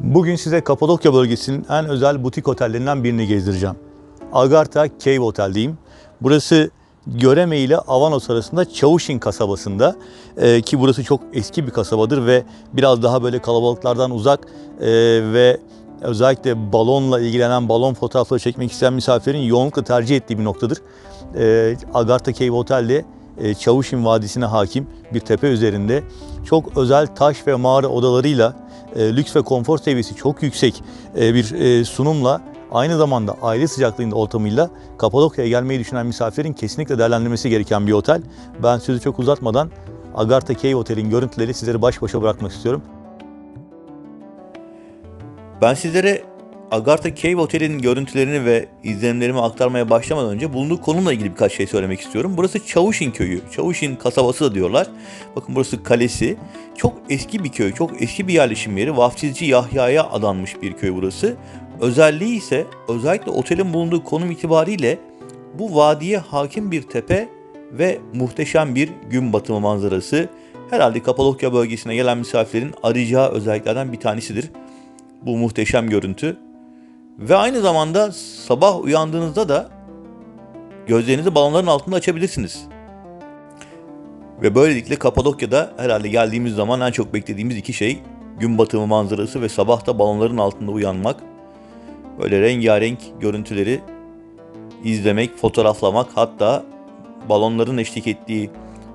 Bugün size Kapadokya bölgesinin en özel butik otellerinden birini gezdireceğim. Agartha Cave Otel'deyim. Burası Göreme ile Avanos arasında Çavuşin kasabasında Ee, ki burası çok eski bir kasabadır ve biraz daha böyle kalabalıklardan uzak ee, ve özellikle balonla ilgilenen balon fotoğrafları çekmek isteyen misafirin yoğunlukla tercih ettiği bir noktadır. Ee, Agartha Cave Otel'de e, Çavuşin Vadisi'ne hakim bir tepe üzerinde çok özel taş ve mağara odalarıyla e, lüks ve konfor seviyesi çok yüksek e, bir e, sunumla aynı zamanda aile sıcaklığında ortamıyla Kapadokya'ya gelmeyi düşünen misafirin kesinlikle değerlendirmesi gereken bir otel. Ben sözü çok uzatmadan Agartha Cave Otel'in görüntüleri sizleri baş başa bırakmak istiyorum. Ben sizlere Agartha Cave Otel'in görüntülerini ve izlenimlerimi aktarmaya başlamadan önce bulunduğu konumla ilgili birkaç şey söylemek istiyorum. Burası Çavuşin köyü. Çavuşin kasabası da diyorlar. Bakın burası kalesi. Çok eski bir köy, çok eski bir yerleşim yeri. Vaftizci Yahya'ya adanmış bir köy burası. Özelliği ise özellikle otelin bulunduğu konum itibariyle bu vadiye hakim bir tepe ve muhteşem bir gün batımı manzarası. Herhalde Kapadokya bölgesine gelen misafirlerin arayacağı özelliklerden bir tanesidir bu muhteşem görüntü. Ve aynı zamanda sabah uyandığınızda da gözlerinizi balonların altında açabilirsiniz. Ve böylelikle Kapadokya'da herhalde geldiğimiz zaman en çok beklediğimiz iki şey gün batımı manzarası ve sabahta balonların altında uyanmak. Böyle rengarenk görüntüleri izlemek, fotoğraflamak hatta balonların eşlik ettiği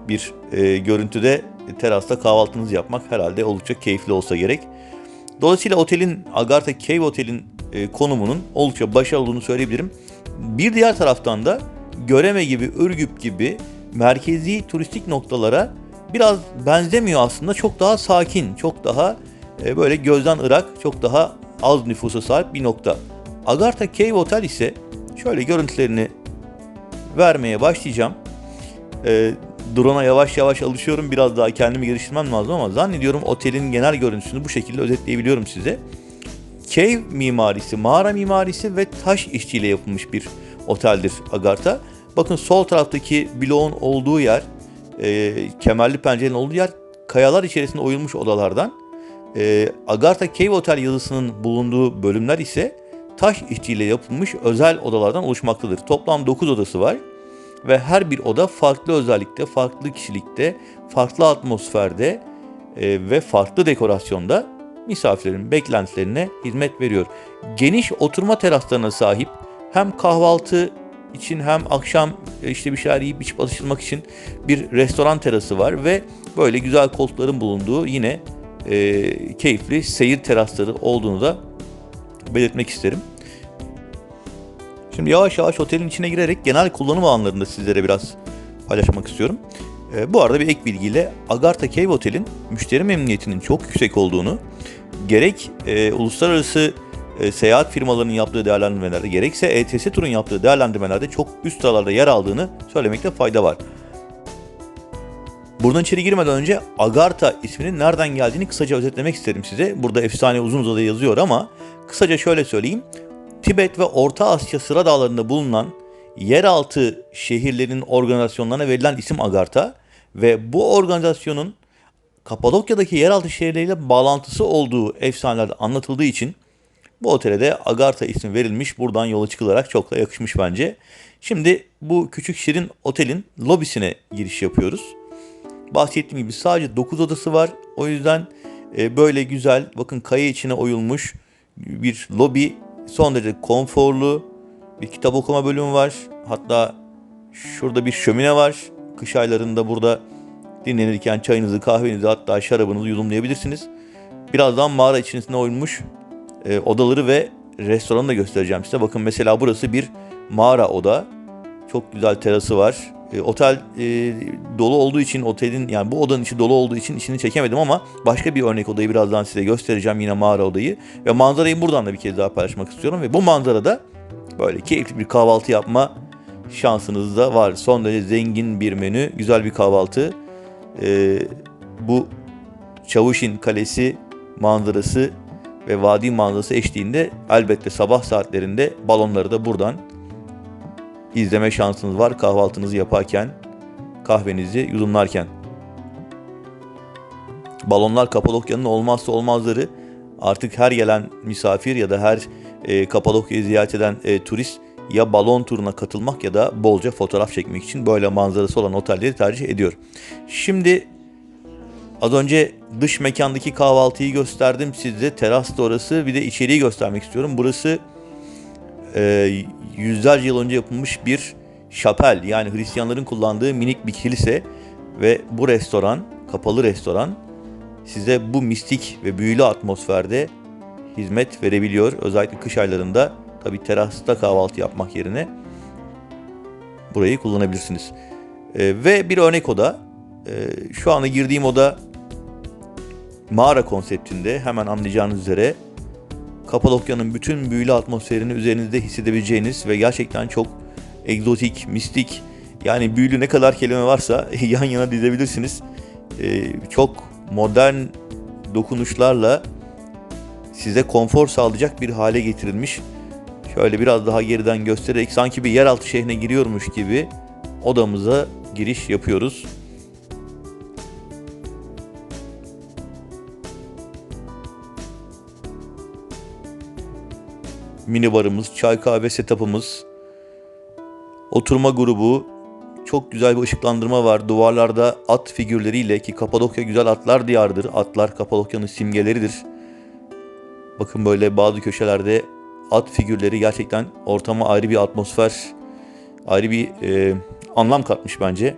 bir e, görüntüde terasta kahvaltınızı yapmak herhalde oldukça keyifli olsa gerek. Dolayısıyla otelin Agartha Cave Otel'in e, konumunun oldukça başarılı olduğunu söyleyebilirim. Bir diğer taraftan da Göreme gibi, Ürgüp gibi merkezi turistik noktalara biraz benzemiyor aslında. Çok daha sakin, çok daha e, böyle gözden ırak, çok daha az nüfusa sahip bir nokta. Agartha Cave Otel ise şöyle görüntülerini vermeye başlayacağım. E, drone'a yavaş yavaş alışıyorum. Biraz daha kendimi geliştirmem lazım ama zannediyorum otelin genel görüntüsünü bu şekilde özetleyebiliyorum size. Cave mimarisi, mağara mimarisi ve taş işçiliğiyle yapılmış bir oteldir Agartha. Bakın sol taraftaki bloğun olduğu yer, e, kemerli pencerenin olduğu yer kayalar içerisinde oyulmuş odalardan. E, Agartha Cave Otel yazısının bulunduğu bölümler ise taş işçiliğiyle yapılmış özel odalardan oluşmaktadır. Toplam 9 odası var ve her bir oda farklı özellikte, farklı kişilikte, farklı atmosferde e, ve farklı dekorasyonda misafirlerin beklentilerine hizmet veriyor. Geniş oturma teraslarına sahip hem kahvaltı için hem akşam e, işte bir şeyler yiyip içip atıştırmak için bir restoran terası var ve böyle güzel koltukların bulunduğu yine e, keyifli seyir terasları olduğunu da belirtmek isterim. Şimdi yavaş yavaş otelin içine girerek genel kullanım alanlarını da sizlere biraz paylaşmak istiyorum. E, bu arada bir ek bilgiyle Agartha Cave Otel'in müşteri memnuniyetinin çok yüksek olduğunu, gerek e, uluslararası e, seyahat firmalarının yaptığı değerlendirmelerde, gerekse ETS Tur'un yaptığı değerlendirmelerde çok üst sıralarda yer aldığını söylemekte fayda var. Buradan içeri girmeden önce Agartha isminin nereden geldiğini kısaca özetlemek isterim size. Burada efsane uzun uzadı yazıyor ama kısaca şöyle söyleyeyim. Tibet ve Orta Asya sıra dağlarında bulunan yeraltı şehirlerin organizasyonlarına verilen isim Agartha ve bu organizasyonun Kapadokya'daki yeraltı şehirleriyle bağlantısı olduğu efsanelerde anlatıldığı için bu otele de Agartha ismi verilmiş. Buradan yola çıkılarak çok da yakışmış bence. Şimdi bu küçük şirin otelin lobisine giriş yapıyoruz. Bahsettiğim gibi sadece 9 odası var. O yüzden e, böyle güzel bakın kaya içine oyulmuş bir lobi son derece konforlu bir kitap okuma bölümü var. Hatta şurada bir şömine var. Kış aylarında burada dinlenirken çayınızı, kahvenizi hatta şarabınızı yudumlayabilirsiniz. Birazdan mağara içerisinde oyulmuş e, odaları ve restoranı da göstereceğim size. Bakın mesela burası bir mağara oda. Çok güzel terası var. E, otel e, dolu olduğu için otelin yani bu odanın içi dolu olduğu için içini çekemedim ama başka bir örnek odayı birazdan size göstereceğim yine mağara odayı ve manzarayı buradan da bir kez daha paylaşmak istiyorum ve bu manzarada böyle keyifli bir kahvaltı yapma şansınız da var. Son derece zengin bir menü, güzel bir kahvaltı. E, bu Çavuşin Kalesi manzarası ve vadi manzarası eşliğinde elbette sabah saatlerinde balonları da buradan izleme şansınız var kahvaltınızı yaparken, kahvenizi yudumlarken. Balonlar Kapadokya'nın olmazsa olmazları Artık her gelen misafir ya da her e, Kapadokya'yı ziyaret eden e, turist ya balon turuna katılmak ya da bolca fotoğraf çekmek için böyle manzarası olan otelleri tercih ediyor. Şimdi az önce dış mekandaki kahvaltıyı gösterdim size. Teras da orası. Bir de içeriği göstermek istiyorum. Burası e, yüzlerce yıl önce yapılmış bir şapel yani Hristiyanların kullandığı minik bir kilise ve bu restoran, kapalı restoran size bu mistik ve büyülü atmosferde hizmet verebiliyor. Özellikle kış aylarında tabi terasta kahvaltı yapmak yerine burayı kullanabilirsiniz. E, ve bir örnek oda. E, şu anda girdiğim oda mağara konseptinde hemen anlayacağınız üzere Kapadokya'nın bütün büyülü atmosferini üzerinizde hissedebileceğiniz ve gerçekten çok egzotik, mistik yani büyülü ne kadar kelime varsa yan yana dizebilirsiniz. Ee, çok modern dokunuşlarla size konfor sağlayacak bir hale getirilmiş. Şöyle biraz daha geriden göstererek sanki bir yeraltı şehrine giriyormuş gibi odamıza giriş yapıyoruz. mini barımız, çay kahve setup'ımız, oturma grubu, çok güzel bir ışıklandırma var. Duvarlarda at figürleriyle ki Kapadokya güzel atlar diyarıdır. Atlar Kapadokya'nın simgeleridir. Bakın böyle bazı köşelerde at figürleri gerçekten ortama ayrı bir atmosfer, ayrı bir e, anlam katmış bence.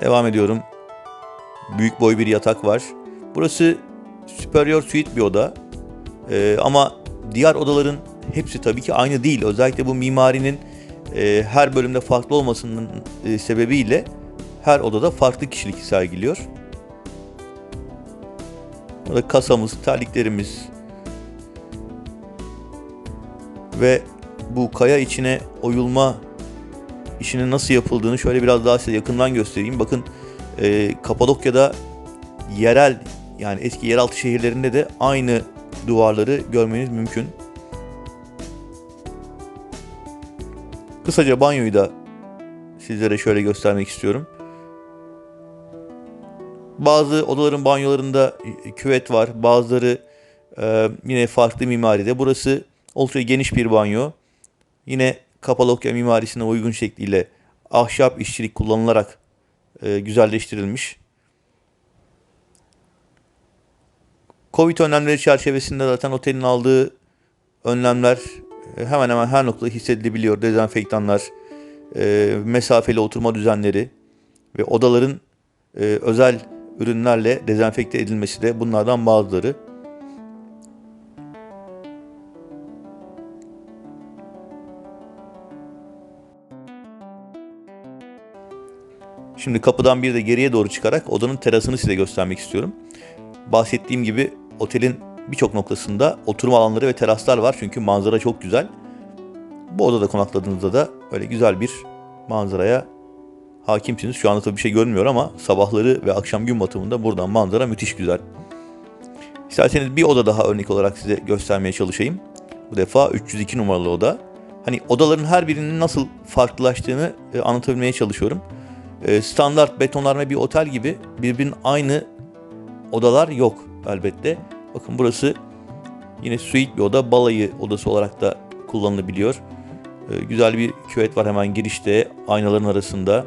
Devam ediyorum. Büyük boy bir yatak var. Burası Superior Suite bir oda. E, ama diğer odaların hepsi tabii ki aynı değil. Özellikle bu mimarinin e, her bölümde farklı olmasının e, sebebiyle her odada farklı kişilik sergiliyor. Burada kasamız, terliklerimiz ve bu kaya içine oyulma işinin nasıl yapıldığını şöyle biraz daha size yakından göstereyim. Bakın e, Kapadokya'da yerel yani eski yeraltı şehirlerinde de aynı duvarları görmeniz mümkün. Kısaca banyoyu da sizlere şöyle göstermek istiyorum. Bazı odaların banyolarında küvet var. Bazıları e, yine farklı mimaride. Burası oldukça geniş bir banyo. Yine Kapadokya mimarisine uygun şekliyle ahşap işçilik kullanılarak e, güzelleştirilmiş. Covid önlemleri çerçevesinde zaten otelin aldığı önlemler e, hemen hemen her noktada hissedilebiliyor. Dezenfektanlar, e, mesafeli oturma düzenleri ve odaların e, özel ürünlerle dezenfekte edilmesi de bunlardan bazıları. Şimdi kapıdan bir de geriye doğru çıkarak odanın terasını size göstermek istiyorum. Bahsettiğim gibi otelin birçok noktasında oturma alanları ve teraslar var çünkü manzara çok güzel. Bu odada konakladığınızda da öyle güzel bir manzaraya hakimsiniz. Şu anda tabii bir şey görünmüyor ama sabahları ve akşam gün batımında buradan manzara müthiş güzel. İsterseniz bir oda daha örnek olarak size göstermeye çalışayım. Bu defa 302 numaralı oda. Hani odaların her birinin nasıl farklılaştığını e, anlatabilmeye çalışıyorum. E, standart betonarme bir otel gibi birbirinin aynı odalar yok elbette. Bakın burası yine suite bir oda. Balayı odası olarak da kullanılabiliyor. Ee, güzel bir küvet var hemen girişte aynaların arasında.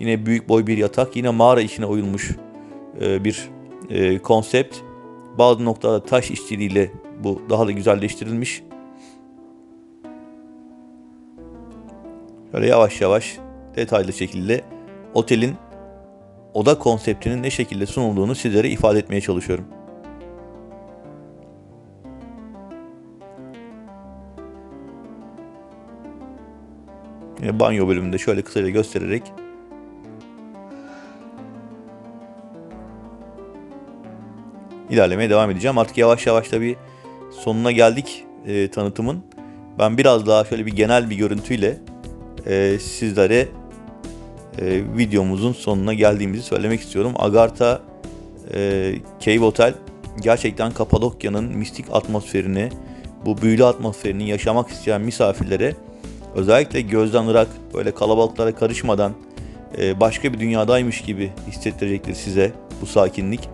Yine büyük boy bir yatak. Yine mağara içine oyulmuş e, bir e, konsept. Bazı noktada taş işçiliğiyle bu daha da güzelleştirilmiş. Şöyle yavaş yavaş detaylı şekilde otelin oda konseptinin ne şekilde sunulduğunu sizlere ifade etmeye çalışıyorum. Yine banyo bölümünde şöyle kısaca göstererek ilerlemeye devam edeceğim. Artık yavaş yavaş da bir sonuna geldik e, tanıtımın. Ben biraz daha şöyle bir genel bir görüntüyle e, sizlere e, videomuzun sonuna geldiğimizi söylemek istiyorum. Agartha e, Cave Hotel gerçekten Kapadokya'nın mistik atmosferini, bu büyülü atmosferini yaşamak isteyen misafirlere özellikle gözden ırak, böyle kalabalıklara karışmadan e, başka bir dünyadaymış gibi hissettirecektir size bu sakinlik.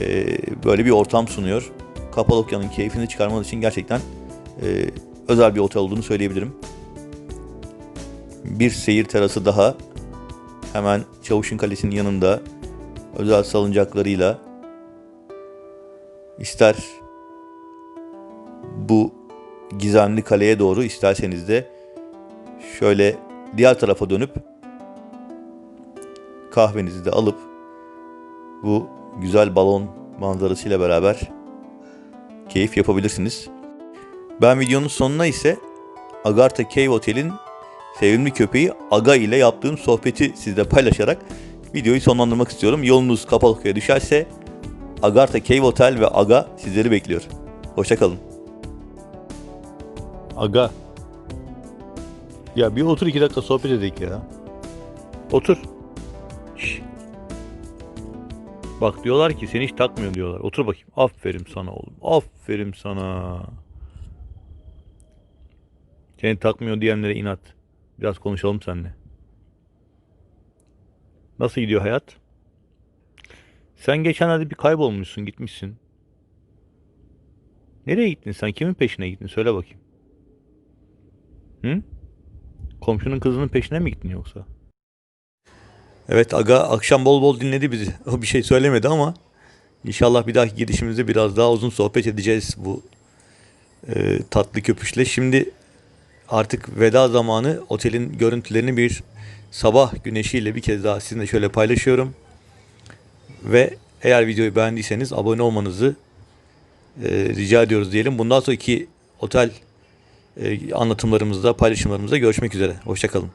E, böyle bir ortam sunuyor. Kapadokya'nın keyfini çıkarmanız için gerçekten e, özel bir otel olduğunu söyleyebilirim. Bir seyir terası daha hemen Çavuşun Kalesi'nin yanında özel salıncaklarıyla ister bu gizemli kaleye doğru isterseniz de şöyle diğer tarafa dönüp kahvenizi de alıp bu güzel balon manzarasıyla beraber keyif yapabilirsiniz. Ben videonun sonuna ise Agartha Cave Otel'in sevimli köpeği Aga ile yaptığım sohbeti sizle paylaşarak videoyu sonlandırmak istiyorum. Yolunuz Kapadokya'ya düşerse Agartha Cave Otel ve Aga sizleri bekliyor. Hoşçakalın. Aga. Ya bir otur iki dakika sohbet edelim ya. Otur. Şş. Bak diyorlar ki seni hiç takmıyor diyorlar. Otur bakayım. Aferin sana oğlum. Aferin sana. Seni takmıyor diyenlere inat. Biraz konuşalım seninle. Nasıl gidiyor hayat? Sen geçenlerde bir kaybolmuşsun, gitmişsin. Nereye gittin sen? Kimin peşine gittin? Söyle bakayım. Hı? Komşunun kızının peşine mi gittin yoksa? Evet Aga akşam bol bol dinledi bizi. O bir şey söylemedi ama inşallah bir dahaki gidişimizde biraz daha uzun sohbet edeceğiz bu e, tatlı köpüşle. Şimdi artık veda zamanı otelin görüntülerini bir sabah güneşiyle bir kez daha sizinle şöyle paylaşıyorum. Ve eğer videoyu beğendiyseniz abone olmanızı e, rica ediyoruz diyelim. Bundan sonraki otel e, anlatımlarımızda, paylaşımlarımızda görüşmek üzere. Hoşçakalın.